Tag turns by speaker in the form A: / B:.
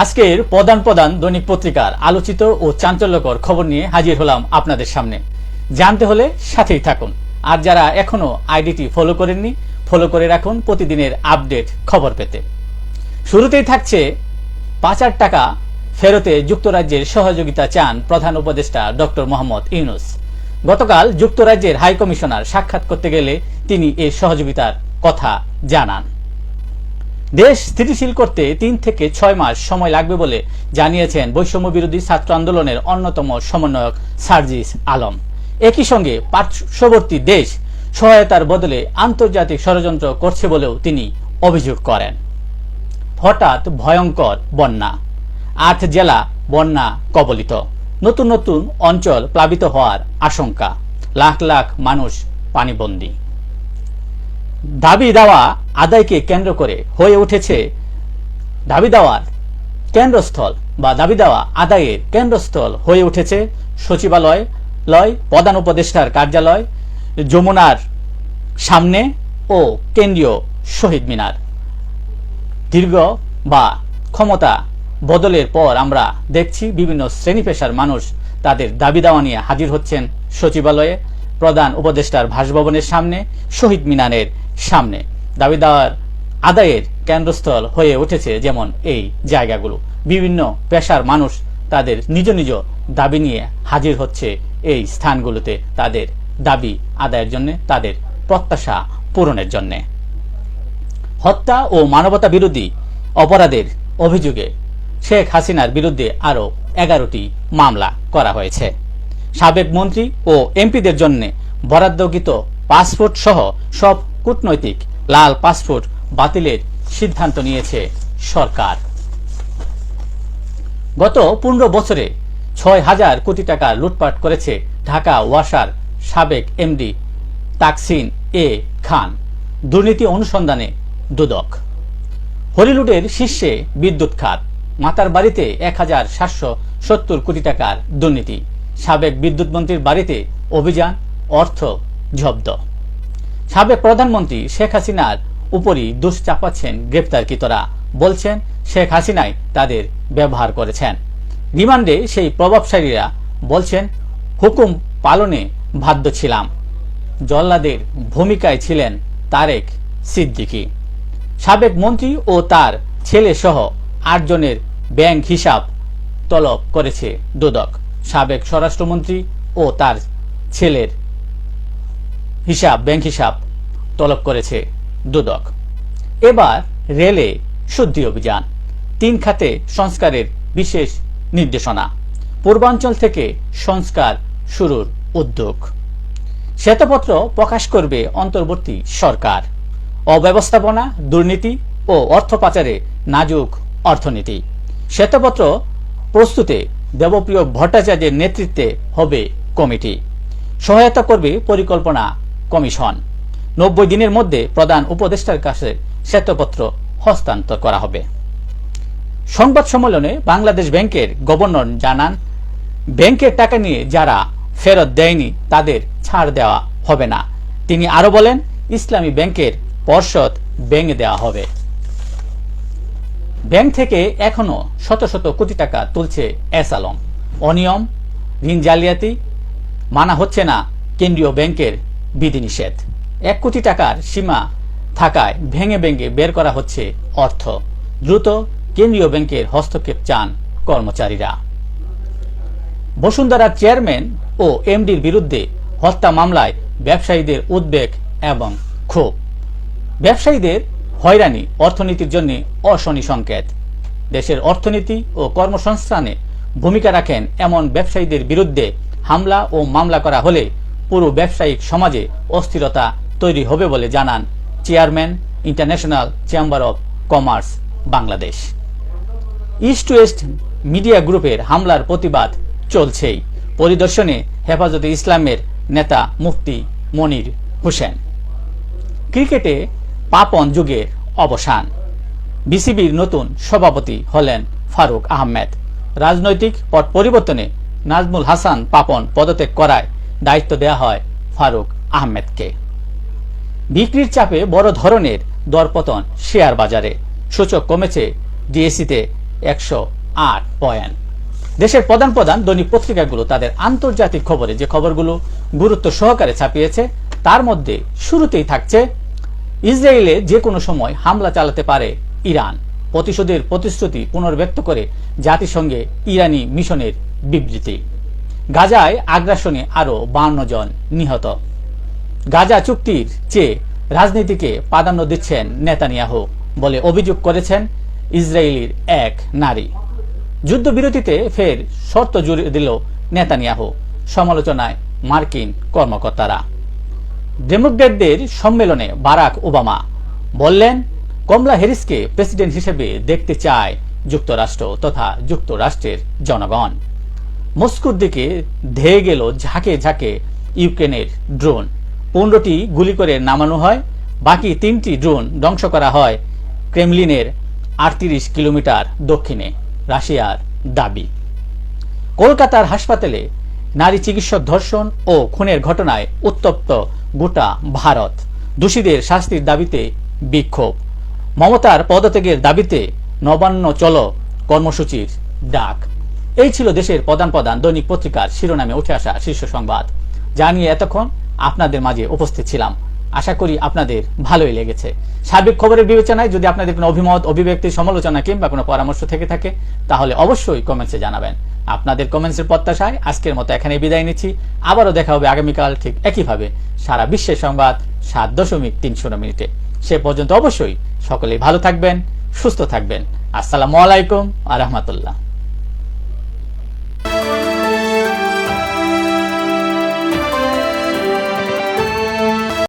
A: আজকের প্রধান প্রধান দৈনিক পত্রিকার আলোচিত ও চাঞ্চল্যকর খবর নিয়ে হাজির হলাম আপনাদের সামনে। জানতে হলে সাথেই থাকুন। আর যারা এখনও আইডিটি ফলো করেননি, ফলো করে রাখুন প্রতিদিনের আপডেট খবর পেতে। শুরুতেই থাকছে পাচার টাকা ফেরতে যুক্তরাজ্যের সহযোগিতা চান প্রধান উপদেষ্টা ডক্টর মোহাম্মদ ইউনুস। গতকাল যুক্তরাজ্যের হাইকমিশনার সাক্ষাৎ করতে গেলে তিনি এই সহযোগিতার কথা জানান। দেশ স্থিতিশীল করতে তিন থেকে ছয় মাস সময় লাগবে বলে জানিয়েছেন বৈষম্য বিরোধী ছাত্র আন্দোলনের অন্যতম সমন্বয়ক সার্জিস আলম। একই সঙ্গে পার্শ্ববর্তী দেশ সহায়তার বদলে আন্তর্জাতিক ষড়যন্ত্র করছে বলেও তিনি অভিযোগ করেন। হঠাৎ ভয়ঙ্কর বন্যা। আট জেলা বন্যা কবলিত। নতুন নতুন অঞ্চল প্লাবিত হওয়ার আশঙ্কা। লাখ লাখ মানুষ পানিবন্দী। দাবি দেওয়া আদায়কে কেন্দ্র করে হয়ে উঠেছে দাবি দেওয়ার কেন্দ্রস্থল বা দাবি দেওয়া আদায়ের কেন্দ্রস্থল হয়ে উঠেছে সচিবালয় লয়, প্রধান উপদেষ্টার কার্যালয়, যমুনার সামনে ও কেন্দ্রীয় শহীদ মিনার। দীর্ঘ বা ক্ষমতা বদলের পর আমরা দেখছি বিভিন্ন শ্রেণি পেশার মানুষ তাদের দাবি দাওয়া নিয়ে হাজির হচ্ছেন সচিবালয়ে। প্রধান উপদেষ্টার ভাসভবনের সামনে, শহীদ মিনারের সামনে। দাবি দেওয়ার আদায়ের কেন্দ্রস্থল হয়ে উঠেছে যেমন এই জায়গাগুলো। বিভিন্ন পেশার মানুষ তাদের নিজ নিজ দাবি নিয়ে হাজির হচ্ছে এই স্থানগুলোতে তাদের দাবি আদায়ের জন্য, তাদের প্রত্যাশা পূরণের জন্যে। হত্যা ও মানবতা বিরোধী অপরাধের অভিযোগে শেখ হাসিনার বিরুদ্ধে আরও এগারোটি মামলা করা হয়েছে। সাবেক মন্ত্রী ও এমপিদের জন্য বরাদ্দকৃত পাসপোর্ট সহ সব কূটনৈতিক লাল পাসপোর্ট বাতিলের সিদ্ধান্ত নিয়েছে সরকার। গত পনেরো বছরে ছয় হাজার কোটি টাকা লুটপাট করেছে ঢাকা ওয়াসার সাবেক এমডি তাকসিন এ খান। দুর্নীতি অনুসন্ধানে দুদক। হলিউডের শীর্ষে বিদ্যুৎ খাত, মাতার বাড়িতে এক হাজার সাতশো সত্তর কোটি টাকার দুর্নীতি। সাবেক বিদ্যুৎ মন্ত্রীর বাড়িতে অভিযান, অর্থ জব্দ। সাবেক প্রধানমন্ত্রী শেখ হাসিনার উপরই দোষ চাপাচ্ছেন গ্রেপ্তারকৃতরা। বলছেন, শেখ হাসিনাই তাদের ব্যবহার করেছেন। রিমান্ডে সেই প্রভাবশালীরা বলছেন, হুকুম পালনে বাধ্য ছিলাম। জল্লাদের ভূমিকায় ছিলেন তারেক সিদ্দিকী। সাবেক মন্ত্রী ও তার ছেলে সহ আটজনের ব্যাংক হিসাব তলব করেছে দুদক। সাবেক স্বরাষ্ট্রমন্ত্রী ও তার ছেলের হিসাব, ব্যাংক হিসাব তলব করেছে দুদক। এবার রেলে শুদ্ধি অভিযান। তিন খাতে সংস্কারের বিশেষ নির্দেশনা। পূর্বাঞ্চল থেকে সংস্কার শুরুর উদ্যোগ। শ্বেতপত্র প্রকাশ করবে অন্তর্বর্তী সরকার। অব্যবস্থাপনা, দুর্নীতি ও অর্থ পাচারে নাজুক অর্থনীতি। শ্বেতপত্র প্রস্তুতে দেবপ্রিয় ভট্টাচার্যের নেতৃত্বে হবে কমিটি। সহায়তা করবে পরিকল্পনা কমিশন। নব্বই দিনের মধ্যে প্রধান উপদেষ্টার কাছে শ্বেতপত্র হস্তান্তর করা হবে। সংবাদ সম্মেলনে বাংলাদেশ ব্যাংকের গভর্নর জানান ব্যাংকের টাকা নিয়ে যারা ফেরত দেয়নি, তাদের ছাড় দেওয়া হবে না। তিনি আরও বলেন, ইসলামী ব্যাংকের পর্ষদ ভেঙে দেওয়া হবে। ব্যাংক থেকে এখনও শত শত কোটি টাকা তুলছে এস আলম অনিয়ম, ঋণ জালিয়াতি মানা হচ্ছে না কেন্দ্রীয় ব্যাংকের বিধিনিষেধ। এক কোটি টাকার সীমা থাকায় ভেঙে ভেঙে বের করা হচ্ছে অর্থ। দ্রুত কেন্দ্রীয় ব্যাংকের হস্তক্ষেপ চান কর্মচারীরা। বসুন্ধরার চেয়ারম্যান ও এমডির বিরুদ্ধে হত্যা মামলায় ব্যবসায়ীদের উদ্বেগ এবং ক্ষোভ। ব্যবসায়ীদের হয়রানি অর্থনীতির জন্য অশনি সংকেত। দেশের অর্থনীতি ও কর্মসংস্থানে ভূমিকা রাখেন এমন ব্যবসায়ীদের বিরুদ্ধে হামলা ও মামলা করা হলে পুরো ব্যবসায়িক সমাজে অস্থিরতা তৈরি হবে বলে জানান chairman International Chamber of Commerce Bangladesh. East West Media গ্রুপের হামলার প্রতিবাদ চলছেই। পরিদর্শনে হেফাজতে ইসলামের নেতা মুফতি মনির হোসেন। ক্রিকেটে পাপন যুগের অবসান। বিসিবির নতুন সভাপতি হলেন ফারুক আহমেদ। রাজনৈতিক পট পরিবর্তনে নাজমুল হাসান পাপন পদত্যাগ করায় দায়িত্ব দেওয়া হয় ফারুক আহমেদকে। বিক্রির চাপে বড় ধরনের দরপতন শেয়ার বাজারে। সূচক কমেছে ডিএসিতে একশো আট পয়েন্ট। দেশের প্রধান প্রধান দৈনিক পত্রিকাগুলো তাদের আন্তর্জাতিক খবরে যে খবরগুলো গুরুত্ব সহকারে ছাপিয়েছে, তার মধ্যে শুরুতেই থাকছে ইসরায়েলে যে কোনো সময় হামলা চালাতে পারে ইরান। প্রতিশোধের প্রতিশ্রুতি পুনর্ব্যক্ত করে জাতিসংঘে ইরানি মিশনের বিবৃতি। গাজায় আগ্রাসনে আরও বান্ন জন নিহত। গাজা চুক্তির চেয়ে রাজনীতিকে প্রাধান্য দিচ্ছেন নেতানিয়াহু বলে অভিযোগ করেছেন ইসরায়েলির এক নারী। যুদ্ধবিরতিতে ফের শর্ত জুড়ে দিল নেতানিয়াহু। সমালোচনায় মার্কিন কর্মকর্তারা। ডেমোক্রেটদের সম্মেলনে বারাক ওবামা বললেন, কমলা হ্যারিসকে প্রেসিডেন্ট হিসেবে দেখতে চায় যুক্তরাষ্ট্র তথা যুক্তরাষ্ট্রের জনগণ। মস্কোর দিকে ধেয়ে গেল ঝাঁকে ঝাঁকে ইউক্রেনের ড্রোন। পনেরোটি গুলি করে নামানো হয়, বাকি তিনটি ড্রোন ধ্বংস করা হয় ক্রেমলিনের আটত্রিশ কিলোমিটার দক্ষিণে, রাশিয়ার দাবি। কলকাতার হাসপাতালে নারী চিকিৎসক ধর্ষণ ও খুনের ঘটনায় উত্তপ্ত গোটা ভারত। দোষীদের শাস্তির দাবিতে বিক্ষোভ। মমতার পদত্যাগের দাবিতে নবান্ন চল কর্মসূচির ডাক। এই ছিল দেশের প্রধান প্রধান দৈনিক পত্রিকার শিরোনামে উঠে আসা শীর্ষ সংবাদ। যা নিয়ে এতক্ষণ আপনাদের মাঝে উপস্থিত ছিলাম। আশা করি আপনাদের ভালোই লেগেছে। সার্বিক খবরের বিবেচনায় যদি আপনাদের কোনো অভিমত, অভিব্যক্তি, সমালোচনা কিংবা কোনো পরামর্শ থেকে থাকে, তাহলে অবশ্যই কমেন্টসে জানাবেন। আপনাদের কমেন্টসের প্রত্যাশায় আজকের মতো এখানে বিদায় নিচ্ছি। আবারও দেখা হবে আগামীকাল ঠিক একইভাবে সারা বিশ্বের সংবাদ সাত দশমিক তিনশো মিনিটে। সে পর্যন্ত অবশ্যই সকলেই ভালো থাকবেন, সুস্থ থাকবেন। আসসালামু আলাইকুম আ রহমতুল্লাহ।